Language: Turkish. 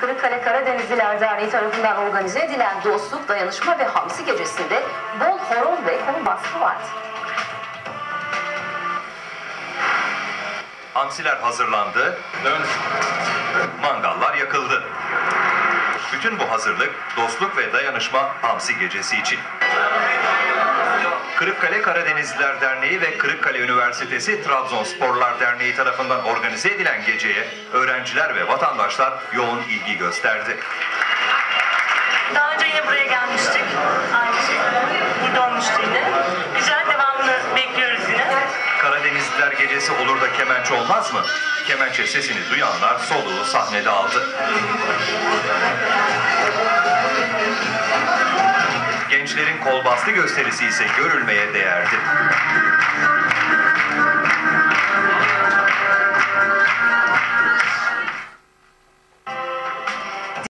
Kırıkkale Karadenizliler Derneği tarafından organize edilen Dostluk, Dayanışma ve Hamsi Gecesi'nde bol horon ve konu baskı vardı. Hamsiler hazırlandı, mangallar yakıldı. Bütün bu hazırlık dostluk ve dayanışma Hamsi Gecesi için. Kırıkkale Karadenizliler Derneği ve Kırıkkale Üniversitesi Trabzonsporlar Derneği tarafından organize edilen geceye öğrenciler ve vatandaşlar yoğun ilgi gösterdi. Daha önce yine buraya gelmiştik. Aynı şekilde. Burada olmuştu yine. Güzel devamını bekliyoruz yine. Karadenizliler Gecesi olur da kemençe olmaz mı? Kemençe sesini duyanlar soluğu sahnede aldı. Gençlerin kol bastı gösterisi ise görülmeye değerdi.